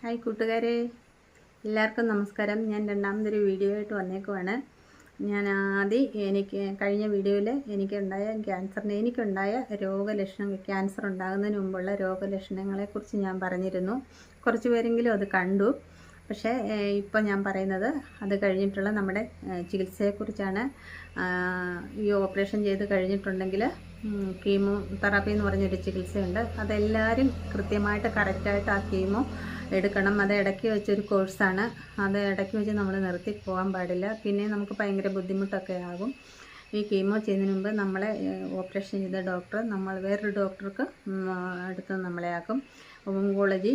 Hi കൂട്ടുകാരെ. എല്ലാവർക്കും നമസ്കാരം. ഞാൻ രണ്ടാമതൊരു വീഡിയോ ആയിട്ട് വന്നേക്കുവാണ്. ഞാൻ ആദ്യം എനിക്ക് കഴിഞ്ഞ വീഡിയോയിൽ എനിക്കുണ്ടായ ക്യാൻസറിന് എനിക്കുണ്ടായ രോഗലക്ഷണം ക്യാൻസർ ഉണ്ടാകുന്നതിന് മുമ്പുള്ള രോഗലക്ഷണങ്ങളെക്കുറിച്ച് ഞാൻ പറഞ്ഞിരുന്നു. കുറച്ച് പേരെങ്കിലും അത് കണ്ടു. പക്ഷേ ഇപ്പോൾ ഞാൻ പറയുന്നത് അത് കഴിഞ്ഞിട്ടുള്ള നമ്മുടെ ചികിത്സയെക്കുറിച്ചാണ്. ഈ ഓപ്പറേഷൻ ചെയ്ത് കഴിഞ്ഞിട്ടുണ്ടെങ്കിൽ കീമോ തെറാപ്പി എന്ന് പറഞ്ഞൊരു ചികിത്സയുണ്ട്. അതെല്ലാവരും കൃത്യമായിട്ട് കറക്റ്റായിട്ട് ആ കീമോ എടുക്കണം. അത് ഇടയ്ക്ക് വെച്ചൊരു കോഴ്സാണ്. അത് ഇടയ്ക്ക് വെച്ച് നമ്മൾ നിർത്തി പോകാൻ പാടില്ല. പിന്നെ നമുക്ക് ഭയങ്കര ബുദ്ധിമുട്ടൊക്കെ ആകും. ഈ കീമോ ചെയ്യുന്നതിന് മുമ്പ് നമ്മളെ ഓപ്പറേഷൻ ചെയ്ത ഡോക്ടർ നമ്മൾ വേറൊരു ഡോക്ടർക്ക് അടുത്ത് നമ്മളെ ആക്കും. ഓങ്കോളജി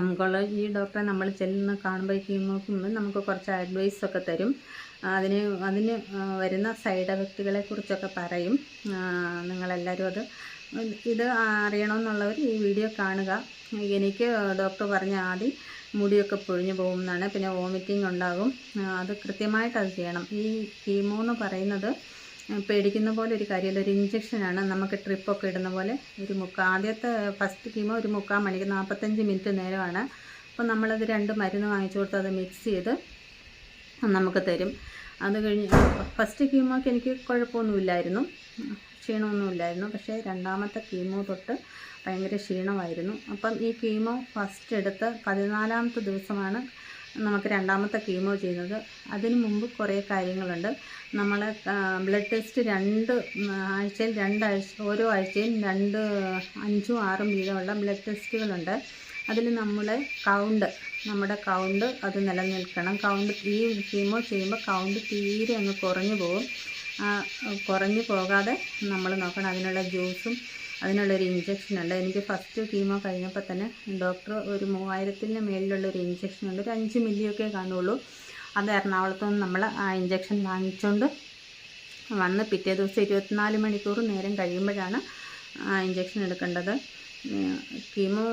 ഓങ്കോളജി ഡോക്ടറെ നമ്മൾ ചെല്ലുന്ന കാണുമ്പോൾ കീമോക്ക് മുമ്പ് നമുക്ക് കുറച്ച് അഡ്വൈസൊക്കെ തരും. അതിന് അതിന് വരുന്ന സൈഡ് എഫക്റ്റുകളെ കുറിച്ചൊക്കെ പറയും. നിങ്ങളെല്ലാവരും അത് ഇത് അറിയണമെന്നുള്ളവർ ഈ വീഡിയോ കാണുക. എനിക്ക് ഡോക്ടർ പറഞ്ഞ ആദ്യം മുടിയൊക്കെ പൊഴിഞ്ഞു പോകും എന്നാണ് പിന്നെ വോമിറ്റിംഗ് ഉണ്ടാകും. അത് കൃത്യമായിട്ട് അത് ചെയ്യണം. ഈ കീമോ എന്ന് പറയുന്നത് പേടിക്കുന്ന പോലെ ഒരു കാര്യമല്ല ഒരു ഇഞ്ചക്ഷനാണ് നമുക്ക് ട്രിപ്പൊക്കെ ഇടുന്ന പോലെ ഒരു മുക്കാൽ ആദ്യത്തെ ഫസ്റ്റ് കീമോ ഒരു മുക്കാൽ മണിക്ക് നാൽപ്പത്തഞ്ച് മിനിറ്റ് നേരമാണ്. അപ്പോൾ നമ്മളത് രണ്ട് മരുന്ന് വാങ്ങിച്ചു കൊടുത്ത് അത് മിക്സ് ചെയ്ത് നമുക്ക് തരും. അത് കഴിഞ്ഞ് ഫസ്റ്റ് കീമോക്ക് എനിക്ക് കുഴപ്പമൊന്നുമില്ലായിരുന്നു. ക്ഷീണമൊന്നുമില്ലായിരുന്നു. പക്ഷേ രണ്ടാമത്തെ കീമോ തൊട്ട് ഭയങ്കര ക്ഷീണമായിരുന്നു. അപ്പം ഈ കീമോ ഫസ്റ്റ് എടുത്ത് പതിനാലാമത്തെ ദിവസമാണ് നമുക്ക് രണ്ടാമത്തെ കീമോ ചെയ്യുന്നത്. അതിനു മുമ്പ് കുറേ കാര്യങ്ങളുണ്ട്. നമ്മൾ ബ്ലഡ് ടെസ്റ്റ് രണ്ട് ആഴ്ചയിൽ രണ്ടാഴ്ച ഓരോ ആഴ്ചയും രണ്ട് അഞ്ചും ആറും വീതമുള്ള ബ്ലഡ് ടെസ്റ്റുകളുണ്ട് അതിൽ നമ്മളെ കൗണ്ട് നമ്മുടെ കൗണ്ട് അത് നിലനിൽക്കണം. കൗണ്ട് ഈ കീമോ ചെയ്യുമ്പോൾ കൗണ്ട് തീരെ അങ്ങ് കുറഞ്ഞു പോകും. കുറഞ്ഞു പോകാതെ നമ്മൾ നോക്കണം. അതിനുള്ള ജ്യൂസും അതിനുള്ളൊരു ഇഞ്ചക്ഷൻ ഉണ്ട്. എനിക്ക് ഫസ്റ്റ് കീമോ കഴിഞ്ഞപ്പോൾ തന്നെ ഡോക്ടർ ഒരു മൂവായിരത്തിന് മേലിലുള്ളൊരു ഇഞ്ചക്ഷൻ ഉണ്ട്. ഒരു അഞ്ച് മില്ലിയൊക്കെ കാണുള്ളൂ. അത് എറണാകുളത്തു നിന്ന് നമ്മൾ ആ ഇഞ്ചക്ഷൻ വാങ്ങിച്ചുകൊണ്ട് വന്ന് പിറ്റേ ദിവസം ഇരുപത്തിനാല് മണിക്കൂർ നേരം കഴിയുമ്പോഴാണ് ഇഞ്ചക്ഷൻ എടുക്കേണ്ടത്. കീമോ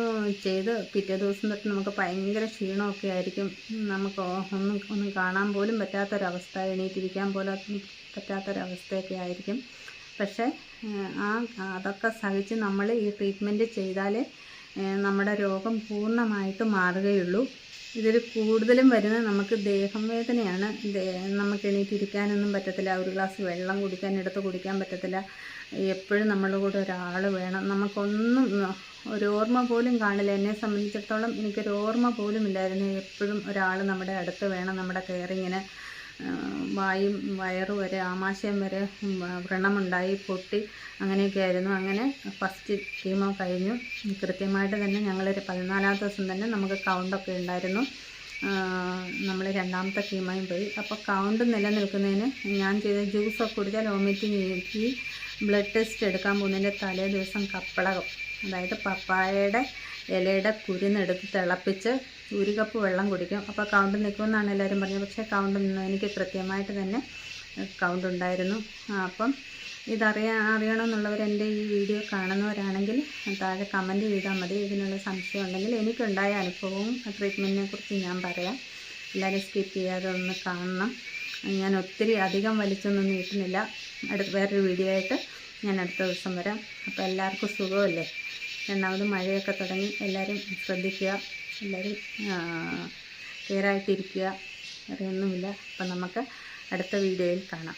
ചെയ്ത് പിറ്റേ ദിവസം തൊട്ട് നമുക്ക് ഭയങ്കര ക്ഷീണമൊക്കെ ആയിരിക്കും. നമുക്ക് ഒന്നും ഒന്നും കാണാൻ പോലും പറ്റാത്തൊരവസ്ഥ എണീറ്റിരിക്കാൻ പോലും പറ്റാത്തൊരവസ്ഥയൊക്കെ ആയിരിക്കും. പക്ഷേ ആ അതൊക്കെ സഹിച്ച് നമ്മൾ ഈ ട്രീറ്റ്മെന്റ് ചെയ്താലേ നമ്മുടെ രോഗം പൂർണമായിട്ട് മാറുകയുള്ളൂ. ഇതിൽ കൂടുതലും വരുന്നത് നമുക്ക് ദേഹം വേദനയാണ്. നമുക്ക് എണീറ്റിരിക്കാനൊന്നും പറ്റത്തില്ല. ഒരു ഗ്ലാസ് വെള്ളം കുടിക്കാൻ എടുത്ത് കുടിക്കാൻ പറ്റത്തില്ല. എപ്പോഴും നമ്മളുടെ കൂടെ ഒരാൾ വേണം. നമുക്കൊന്നും ഒരു ഓർമ്മ പോലും കാണില്ല. എന്നെ സംബന്ധിച്ചിടത്തോളം എനിക്കൊരു ഓർമ്മ പോലും ഇല്ലായിരുന്നു. എപ്പോഴും ഒരാൾ നമ്മുടെ അടുത്ത് വേണം. നമ്മുടെ കെയറിങ്ങിന് വായും വയറ് വരെ ആമാശയം വരെ വ്രണമുണ്ടായി പൊട്ടി അങ്ങനെയൊക്കെ ആയിരുന്നു അങ്ങനെ ഫസ്റ്റ് കീമോ കഴിഞ്ഞു. കൃത്യമായിട്ട് തന്നെ ഞങ്ങളൊരു പതിനാലാമത്തെ ദിവസം തന്നെ നമുക്ക് കൗണ്ടൊക്കെ ഉണ്ടായിരുന്നു. നമ്മൾ രണ്ടാമത്തെ കീമോയും പോയി. അപ്പോൾ കൗണ്ട് നിലനിൽക്കുന്നതിന് ഞാൻ ചെയ്ത ജ്യൂസൊക്കെ കുടിച്ചാൽ വോമിറ്റിങ് ഈ ബ്ലഡ് ടെസ്റ്റ് എടുക്കാൻ പോകുന്നതിന്റെ തലേ ദിവസം കപ്പളകം അതായത് പപ്പായയുടെ ഇലയുടെ കുരുന്നെടുത്ത് തിളപ്പിച്ച് ഒരു കപ്പ് വെള്ളം കുടിക്കും. അപ്പോൾ കൗണ്ട് നിൽക്കുമെന്നാണ് എല്ലാവരും പറഞ്ഞത്. പക്ഷേ കൗണ്ട് നിന്നു എനിക്ക് കൃത്യമായിട്ട് തന്നെ കൗണ്ട് ഉണ്ടായിരുന്നു. അപ്പം ഇതറിയാ അറിയണമെന്നുള്ളവർ എന്റെ ഈ വീഡിയോ കാണുന്നവരാണെങ്കിൽ താഴെ കമന്റ് ചെയ്താൽ മതി. ഇതിനുള്ള സംശയം ഉണ്ടെങ്കിൽ എനിക്കുണ്ടായ അനുഭവവും ട്രീറ്റ്മെന്റിനെ കുറിച്ച് ഞാൻ പറയാം. എല്ലാവരും സ്കിപ്പ് ചെയ്യാതെ ഒന്ന് കാണണം. ഞാൻ ഒത്തിരി അധികം വലിച്ചൊന്നും നീട്ടുന്നില്ല. അടുത്ത വേറൊരു വീഡിയോ ആയിട്ട് ഞാൻ അടുത്ത ദിവസം വരാം. അപ്പോൾ എല്ലാവർക്കും സുഖമല്ലേ? രണ്ടാമത് മഴയൊക്കെ തുടങ്ങി. എല്ലാവരും ശ്രദ്ധിക്കുക. എല്ലാവരും ക്ലിയറായിട്ടിരിക്കുക വേറെ ഒന്നുമില്ല. അപ്പം നമുക്ക് അടുത്ത വീഡിയോയിൽ കാണാം.